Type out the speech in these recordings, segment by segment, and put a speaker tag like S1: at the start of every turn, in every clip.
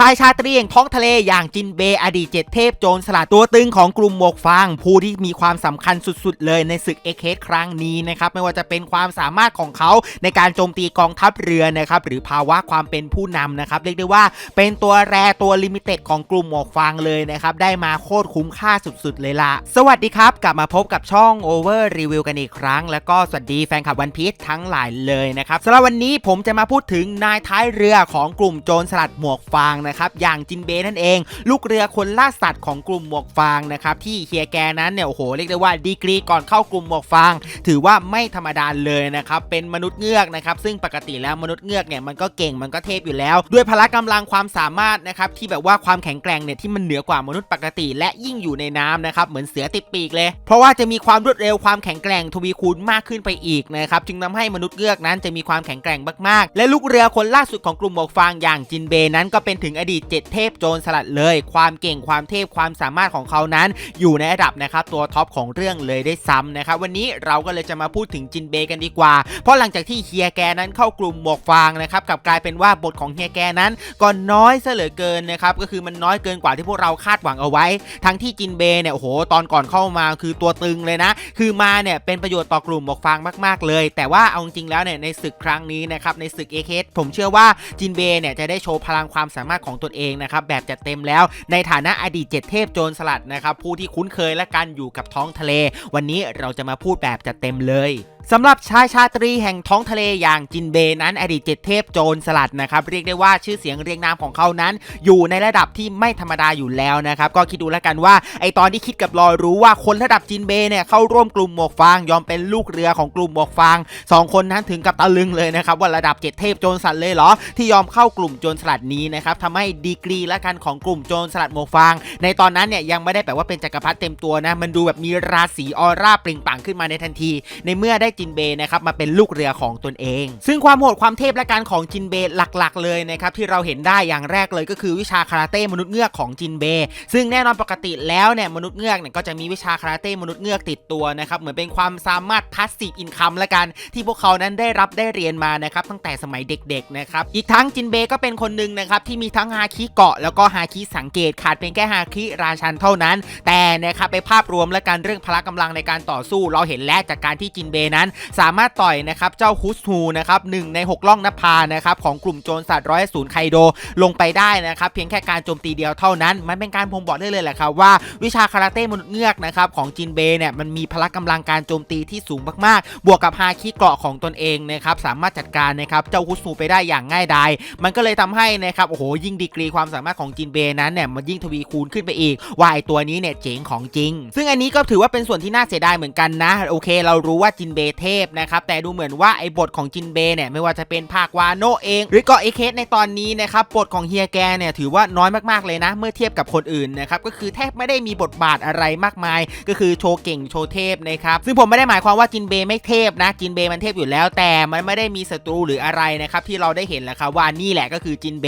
S1: ชายชาตรีแห่งท้องทะเลอย่างจินเบอดีตเจ็ดเทพโจรสลัดตัวตึงของกลุ่มหมวกฟางผู้ที่มีความสำคัญสุดๆ เลยในศึกเอเคสครั้งนี้นะครับไม่ว่าจะเป็นความสามารถของเขาในการโจมตีกองทัพเรือนะครับหรือภาวะความเป็นผู้นำนะครับเรียกได้ว่าเป็นตัวแรตัวลิมิเต็ดของกลุ่มหมวกฟางเลยนะครับได้มาโคตรคุ้มค่าสุดๆ เลยล่ะสวัสดีครับ กลับมาพบกับช่อง Over Review กันอีกครั้ง แล้วก็สวัสดีแฟนคลับวันพีชทั้งหลายเลยนะครับสำหรับวันนี้ผมจะมาพูดถึงนายท้ายเรือของกลุ่มโจรสลัดหมวกฟางนะครับอย่างจินเบย์นั่นเอง ลูกเรือคนล่าสัตว์ของกลุ่มหมวกฟางนะครับที่เฮียแกนั้นเนี่ยโอ้โหเรียกได้ว่าดีกรีก่อนเข้ากลุ่มหมวกฟาง ถือว่าไม่ธรรมดาเลยนะครับเป็นมนุษย์เงือกนะครับซึ่งปกติแล้วมนุษย์เงือกเนี่ยมันก็เก่งมันก็เทพอยู่แล้ว ด้วยพละกำลังความสามารถนะครับที่แบบว่าความแข็งแกร่งเนี่ยที่มันเหนือกว่ามนุษย์ปกติ และยิ่งอยู่ในน้ำนะครับเหมือนเสือติดปีกเลย เพราะว่าจะมีความรวดเร็วความแข็งแกร่งทวีคูณมากขึ้นไปอีกนะครับจึงทำให้มนุษย์เงือกนั้นจะมีความแข็งแกร่งมากๆ และลูกเรือคนล่าสุดของกลุ่มหมวกฟางอย่างจินเบนั้นก็เป็นถึงอดีตเจ็ดเทพโจรสลัดเลย ความเก่งความเทพความสามารถของเขานั้น อยู่ในระดับนะครับตัวท็อปของเรื่องเลยได้ซ้ำนะครับวันนี้เราก็เลยจะมาพูดถึงจินเบย์กันดีกว่า เพราะหลังจากที่เฮียแกนั้นเข้ากลุ่มหมวกฟางนะครับกับกลายเป็นว่าบทของเฮียแกนั้น ก็น้อยซะเหลือเกินนะครับก็คือมันน้อยเกินกว่าที่พวกเราคาดหวังเอาไว้ ทั้งที่จินเบย์เนี่ยโอ้โหตอนก่อนเข้ามาคือตัวตึงเลยนะ คือมาเนี่ยเป็นประโยชน์ต่อกลุ่มหมวกฟางมาก ๆ เลย แต่ว่าเอาจริงแล้วเนี่ยในศึกครั้งนี้นะครับในศึกเอเคสผมเชื่อว่าจินเบย์เนี่ยจะได้โชว์พลังความสามารถของตนเองนะครับแบบจัดเต็มแล้วในฐานะอดีตเจ็ดเทพโจรสลัดนะครับผู้ที่คุ้นเคยและกันอยู่กับท้องทะเล วันนี้เราจะมาพูดแบบจัดเต็มเลย สำหรับชายชาตรีแห่งท้องทะเลอย่างจินเบนั้นอดีตเจ็ดเทพโจรสลัดนะครับเรียกได้ว่าชื่อเสียงเรียงนามของเขานั้น อยู่ในระดับที่ไม่ธรรมดาอยู่แล้วนะครับก็คิดดูแล้วกันว่าไอตอนที่คิดกับรอยรู้ว่าคนระดับจินเบเนี่ยเข้าร่วมกลุ่มหมวกฟางยอมเป็นลูกเรือของกลุ่มหมวกฟางสองคนนั้นถึงกับตะลึงเลยนะครับว่าระดับเจ็ดเทพโจรสลัดเลยเหรอที่ยอมเข้ากลุ่มโจรสลัดนี้นะครับทำให้ดีกรีและกันของกลุ่มโจรสลัดหมวกฟาง ในตอนนั้นเนี่ยยังไม่ได้แปลว่าเป็นจักรพรรดิเต็มตัวนะมันดูแบบมีราศีออร่าเปล่งปลั่งขึ้นมาในทันที ในเมื่อได้จินเบนะครับมาเป็นลูกเรือของตนเอง ซึ่งความโหดความเทพและการของจินเบหลักๆ เลยนะครับที่เราเห็นได้อย่างแรกเลยก็คือวิชาคาราเต้มนุษย์เงือกของจินเบซึ่งแน่นอนปกติแล้วเนี่ยมนุษย์เงือกเนี่ยก็จะมีวิชาคาราเต้มนุษย์เงือกติดตัวนะครับเหมือนเป็นความสามารถพาสซีฟอินคัมละกันที่พวกเขานั้นได้รับได้เรียนมานะครับตั้งแต่สมัยเด็กๆนะครับอีกทั้งจินเบก็เป็นคนหนึ่งนะครับที่มีทั้งฮาคิเกาะแล้วก็ฮาคิสังเกตขาดเพียงแค่ฮาคิราชันเท่านั้น แต่นะครับไปภาพรวมและการเรื่องพละกำลังในการต่อสู้ เราเห็นแล้วจากการที่จินเบนั้นสามารถต่อยนะครับเจ้าฮุสฮูนะครับหนึ่งใน 6 ล่องนภานะครับของกลุ่มโจรสัตว์ร้อยศูนย์ไคโดลงไปได้นะครับเพียงแค่การโจมตีเดียวเท่านั้น มันเป็นการพงบอกได้เลยแหละครับว่าวิชาคาราเต้มนุษย์เงือกนะครับของจินเบเนี่ยมันมีพละกำลังการโจมตีที่สูงมากๆ บวกกับฮาคิเกราะของตนเองนะครับสามารถจัดการนะครับเจ้าฮุสฮูไปได้อย่างง่ายดายมันก็เลยทำให้นะครับโอ้โหยิ่งดีกรีความสามารถของจินเบนั้นเนี่ยมันยิ่งทวีคูณขึ้นไปอีกว่าไอตัวนี้เนี่ยเจ๋งของจริง ซึ่งอันนี้ก็ถือว่าเป็นส่วนที่น่าเสียดายเหมือนกันนะโอเค เรารู้ว่าจินเบเทพนะครับแต่ดูเหมือนว่าไอ้บทของจินเบเนี่ยไม่ว่าจะเป็นภาควาโนเอง หรือก็เอเคสในตอนนี้นะครับบทของเฮียแกเนี่ยถือว่าน้อยมากๆเลยนะ เมื่อเทียบกับคนอื่นนะครับก็คือแทบไม่ได้มีบทบาทอะไรมากมาย ก็คือโชว์เก่งโชว์เทพนะครับซึ่งผมไม่ได้หมายความว่าจินเบไม่เทพนะจินเบมันเทพอยู่แล้ว แต่มันไม่ได้มีศัตรูหรืออะไรนะครับที่เราได้เห็นแหละครับว่านี่แหละก็คือจินเบ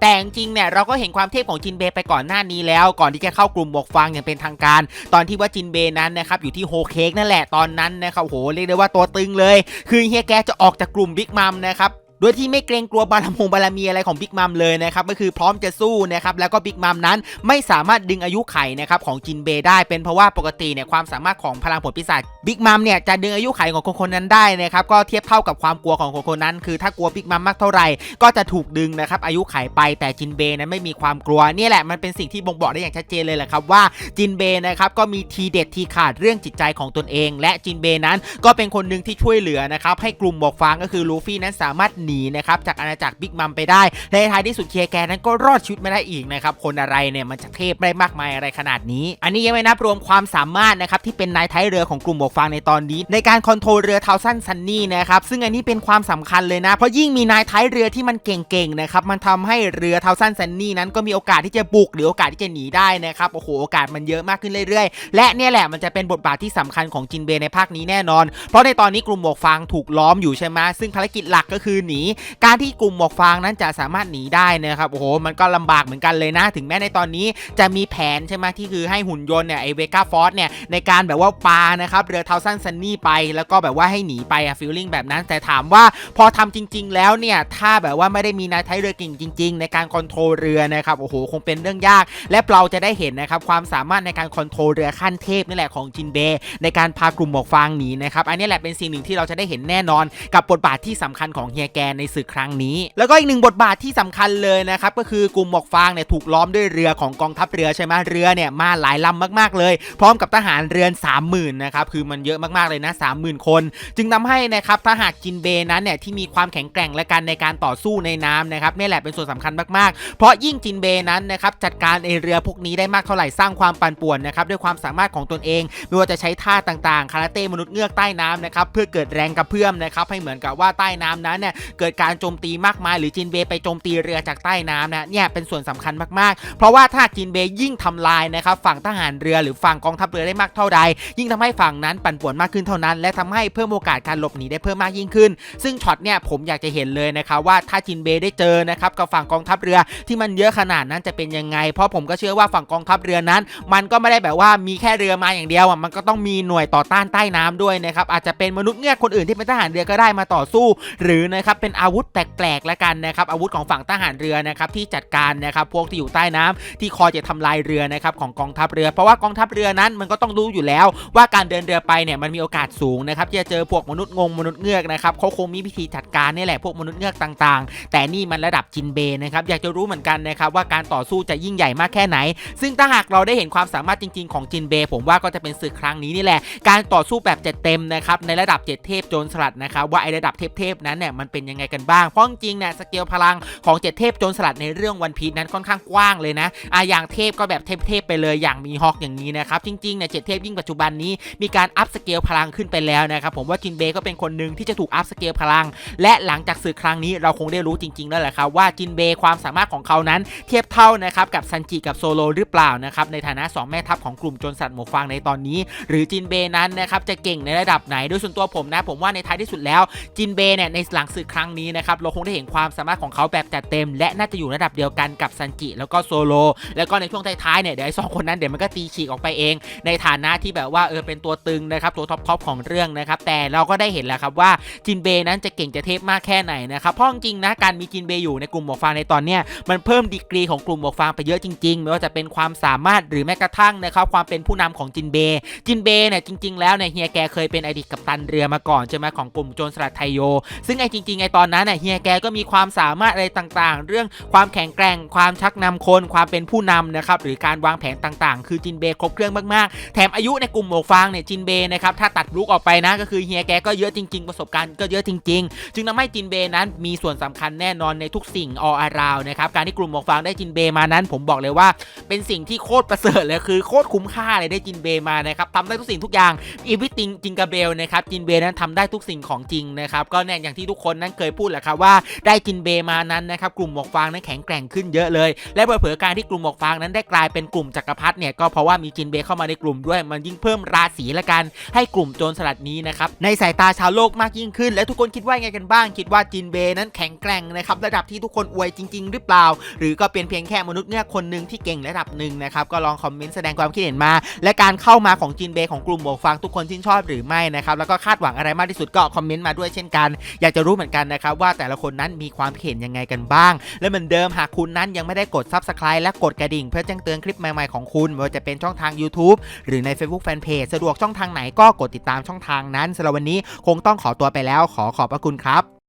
S1: แต่จริงเนี่ยเราก็เห็นความเทพของจินเบไปก่อนหน้านี้แล้ว ก่อนที่จะเข้ากลุ่มบวกฟางอย่างเป็นทางการ ตอนที่ว่าจินเบนั้นนะครับอยู่ที่โฮเคกนั่นแหละตอนนั้นนะครับโหเรียกได้ว่าตัวตึงเลย คือเฮียแกจะออกจากกลุ่มบิ๊กมัมนะครับ โดยที่ไม่เกรงกลัวบารมงบารมีอะไรของบิ๊กมัมเลยนะครับก็คือพร้อมจะสู้นะครับแล้วก็บิ๊กมัมนั้นไม่สามารถดึงอายุไขนะครับของจินเบได้เป็นเพราะว่าปกติเนี่ยความสามารถของพลังผลปีศาจบิ๊กมัมเนี่ยจะดึงอายุไขของคนคนนั้นได้นะครับก็เทียบเท่ากับความกลัวของคนคนนั้น คือถ้ากลัวบิ๊กมัมมากเท่าไหร่ก็จะถูกดึงนะครับอายุไขไปแต่จินเบนั้นไม่มีความกลัวนี่แหละมันเป็นสิ่งที่บ่งบอกได้อย่างชัดเจนเลยแหละครับว่าจินเบนะครับก็มีทีเด็ดทีขาดเรื่องจิตใจของตนเอง และจินเบนั้นก็เป็นคนหนึ่งที่ช่วยเหลือนะครับให้กลุ่มหมวกฟางก็คือลูฟี่นั้นสามารถหนีนะครับจากอาณาจักรบิ๊กมัมไปได้ในท้ายที่สุดเคียแกนั้นก็รอดชีวิตไม่ได้อีกนะครับคนอะไรเนี่ยมันจะเทพได้มากมายอะไรขนาดนี้ อันนี้ยังไม่นับรวมความสามารถนะครับที่เป็นนายท้ายเรือของกลุ่มหมวกฟางในตอนนี้ ในการคอนโทรลเรือเทาสั้นซันนี่นะครับซึ่งอันนี้เป็นความสำคัญเลยนะเพราะยิ่งมีนายท้ายเรือที่มันเก่งๆนะครับมันทำให้เรือเทาสั้นซันนี่นั้นก็มีโอกาสที่จะบุกหรือโอกาสที่จะหนีได้นะครับโอ้โหโอกาสมันเยอะมากขึ้นเรื่อยๆ และเนี่ยแหละมันจะเป็นบทบาทที่สำคัญของจินเบในภาคนี้แน่นอน เพราะในตอนนี้กลุ่มหมวกฟางถูกล้อมอยู่ใช่ไหมซึ่งภารกิจหลักก็คือหนีการที่กลุ่มหมวกฟางนั้นจะสามารถหนีได้นะครับโอ้โหมันก็ลำบากเหมือนกันเลยนะ ถึงแม้ในตอนนี้จะมีแผนใช่ไหมที่คือให้หุ่นยนต์เนี่ยไอเวก้าฟอสเนี่ยในการแบบว่าปานะครับเรือเทาสั้นซันนี่ไปแล้วก็แบบว่าให้หนีไปอะฟีลลิ่งแบบนั้น แต่ถามว่าพอทำจริง ๆ แล้วเนี่ยถ้าแบบว่าไม่ได้มีนายท้ายเรือเก่งจริง ๆ ในการคอนโทรลเรือนะครับโอ้โหคงเป็นเรื่องยาก และเราจะได้เห็นนะครับความสามารถในการคอนโทรลเรือขั้นเทพนี่แหละของจินเบในการพากลุ่มหมวกฟางหนีนะครับอันนี้แหละเป็นสิ่งหนึ่งที่เราจะได้เห็นแน่นอนกับบทบาทที่สำคัญของเฮียแกในศึกครั้งนี้ แล้วก็อีกหนึ่งบทบาทที่สำคัญเลยนะครับก็คือกลุ่มหมวกฟางเนี่ยถูกล้อมด้วยเรือของกองทัพเรือใช่ไหมเรือเนี่ยมาหลายลำมากๆเลย พร้อมกับทหารเรือน 30,000นะครับคือมันเยอะมากๆเลยนะ30,000 คน จึงทำให้นะครับถ้าหากจินเบย์นั้นเนี่ยที่มีความแข็งแกร่งและกันในการต่อสู้ในน้ำนะครับนี่แหละเป็นส่วนสำคัญมากๆ เพราะยิ่งจินเบย์นั้นนะครับจัดการไอเรือพวกนี้ได้มากเท่าไหร่สร้างความปั่นป่วนนะครับด้วยความสามารถของตนเอง ไม่ว่าจะใช้ท่าต่างๆคาราเต้มนุษย์เงือกใต้น้ำนะครับเพื่อเกิดแรงกระเพื่อมนะครับให้เหมือนกับว่าใต้น้ำนั้นเนี่ยเกิดการโจมตีมากมาย หรือจินเบย์ไปโจมตีเรือจากใต้น้ำนะเนี่ยเป็นส่วนสำคัญมากๆ เพราะว่าถ้าจินเบย์ยิ่งทำลายนะครับฝั่งทหารเรือหรือฝั่งกองทัพเรือได้มากเท่าใด ยิ่งทำให้ฝั่งนั้นปั่นป่วนมากขึ้นเท่านั้น และทำให้เพิ่มโอกาสการหลบหนีได้เพิ่มมากยิ่งขึ้น ซึ่งช็อตเนี่ยผมอยากจะเห็นเลยนะครับว่าถ้าจินเบย์ได้เจอนะครับกับฝั่งกองทัพเรือที่มันเยอะขนาดนั้นจะเป็นยังไง เพราะผมก็เชื่อว่าฝั่งกองทัพเรือนั้น มันก็ไม่ได้แบบว่ามีแค่เรือมาอย่างเดียวอะมันก็ต้องมีหน่วยต่อต้านใต้น้ำด้วยนะครับอาจจะเป็นมนุษย์เงือกคนอื่นที่เป็นทหารเรือก็ได้มาต่อสู้ หรือนะครับเป็นอาวุธแปลกๆแล้วกันนะครับอาวุธของฝั่งทหารเรือนะครับที่จัดการนะครับพวกที่อยู่ใต้น้ำที่คอยจะทำลายเรือนะครับของกองทัพเรือ เพราะว่ากองทัพเรือนั้นมันก็ต้องรู้อยู่แล้ว ว่าการเดินเรือไปเนี่ยมันมีโอกาสสูงนะครับที่จะเจอพวกมนุษย์งงมนุษย์เงือกนะครับเขาคงมีวิธีจัดการนี่แหละพวกมนุษย์เงือกต่างๆ แต่นี่มันระดับจินเบย์นะครับอยากจะรู้เหมือนกันนะครับว่าการต่อสู้จะยิ่งใหญ่มากแค่ไหน ซึ่งถ้าหากเราได้เห็นความสามารถจริง ๆของจินเบย์ผมว่าก็จะเป็นศึกครั้งนี้นี่แหละ การต่อสู้แบบเจ็ดเต็มนะครับในระดับเจ็ดเทพโจรสลัดนะครับว่าไอระดับเทพๆนั้นเนี่ยมันเป็นยังไงกันบ้าง เพราะจริงเนี่ยสเกลพลังของเจ็ดเทพโจรสลัดในเรื่องวันพีชนั้นค่อนข้างกว้างเลยนะอะอย่างเทพก็แบบเทพๆไปเลยอย่างมีฮอกอย่างนี้นะครับจริงๆเนี่ยเจ็ดเทพยิ่งปัจจุบันนี้มีการอัพสเกลพลังขึ้นไปแล้วนะครับผมว่าจินเบยก็เป็นคนหนึ่งที่จะถูกอัพสเกลพลัง และหลังจากศึกครั้งนี้เราคงได้รู้จริงๆแล้วแหละครับว่าจินเบความสามารถของเขานั้นเทียบเท่านะครับกับซันจิกับโซโลหรือเปล่านะครับในฐานะสองแม่ทัพของกลุ่มโจรสลัดหมวกฟางในตอนนี้ หรือจินเบนั้นนะครับจะเก่งในระดับไหนโดยส่วนตัวผมนะ ผมว่าในท้ายที่สุดแล้วจินเบเนี่ยในหลังศึกครั้งั้งนี้นะครับเราคงได้เห็นความสามารถของเขาแบบจัดเต็ม และน่าจะอยู่ระดับเดียวกันกับซันจิแล้วก็โซโลแล้วก็ในช่วงท้ายๆเนี่ยเดี๋ยวไอ้สองคนนั้นเดี๋ยวมันก็ตีฉีกออกไปเอง ในฐานะที่แบบว่าเออเป็นตัวตึงนะครับตัวท็อปทอปของเรื่องนะครับแต่เราก็ได้เห็นแล้วครับว่าจินเบย์นั้นจะเก่งจะเทพมากแค่ไหนนะครับเพราะจริงนะการมีจินเบย์อยู่ในกลุ่มหมวกฟางในตอนเนี้ยมันเพิ่มดีกรีของกลุ่มหมวกฟางไปเยอะจริงๆไม่ว่าจะเป็นความสามารถหรือแม้กระทั่งนะครับความเป็นผู้นำของจินเบย์จินเบย์เนี่ยจริง ๆ แล้วเนี่ยเฮียแกเคยเป็นอดีตกัปตันเรือมาก่อนใช่ไหมของกลุ่มโจรสลัดไทโย ซึ่งไอ้จริงๆไอ้ตอนนั้นเนี่ยเฮียแกก็มีความสามารถอะไรต่างๆ เรื่องความแข็งแกร่งความชักนำคนความเป็นผู้นำนะครับหรือการวางแผนต่างๆ คือจินเบย์ครบเครื่องมากๆ แถมอายุในกลุ่มหมวกฟางเนี่ยจินเบย์นะครับถ้าตัดลุกออกไปนะก็คือเฮียแกก็เยอะจริง ๆ ประสบการณ์ก็เยอะจริง ๆ จึงทำให้จินเบย์นั้นมีส่วนสำคัญแน่นอนในทุกสิ่งออาราวนะครับการที่กลุ่มหมวกฟางได้จินเบย์มานั้น ผมบอกเลยว่า เป็นสิ่งที่โคตรประเสริฐเลยคือโคตรคุ้มค่าเลยได้จินเบย์มานะครับทำได้ทุกสิ่งทุกอย่างอีวิติงจิงกาเบลนะครับจินเบนั้นทำได้ทุกสิ่งของจริงนะครับก็เนี่ยอย่างที่ทุกคนนั้นเคยพูดแหละครับว่าได้จินเบย์มานั้นนะครับกลุ่มหมวกฟางนั้นแข็งแกร่งขึ้นเยอะเลย และเผลอการที่กลุ่มหมวกฟางนั้นได้กลายเป็นกลุ่มจักรพรรดิเนี่ยก็เพราะว่ามีจินเบย์เข้ามาในกลุ่มด้วยมันยิ่งเพิ่มราศีละกัน ให้กลุ่มโจรสลัดนี้นะครับในสายตาชาวโลกมากยิ่งขึ้น และทุกคนคิดว่าไงกันบ้าง คิดว่าจินเบย์นั้นแข็งแกร่งนะครับระดับที่ทุกคนอวยจริง ๆ หรือเปล่า หรือก็เป็นเพียงแค่มนุษย์เงือกคนหนึ่งที่เก่งระดับหนึ่งนะครับก็ลองคอมเมนต์แสดงความคิดเห็นมา และการเข้ามาของจินเบของกลุ่มหมวกฟางทุกคนชื่นชอบหรือไม่นะครับแล้วก็คาดหวังอะไรมากที่สุดก็คอมเมนต์มาด้วยเช่นกัน อยากจะรู้เหมือนกันนะครับว่าแต่ละคนนั้นมีความเห็นยังไงกันบ้าง และเหมือนเดิมหากคุณนั้นยังไม่ได้กด Subscribe และกดกระดิ่ง เพื่อแจ้งเตือนคลิปใหม่ๆของคุณไม่ว่าจะเป็นช่องทาง YouTube หรือใน Facebook Fanpage สะดวกช่องทางไหนก็กดติดตามช่องทางนั้นสำหรับวันนี้คงต้องขอตัวไปแล้ว ขอขอบพระคุณครับ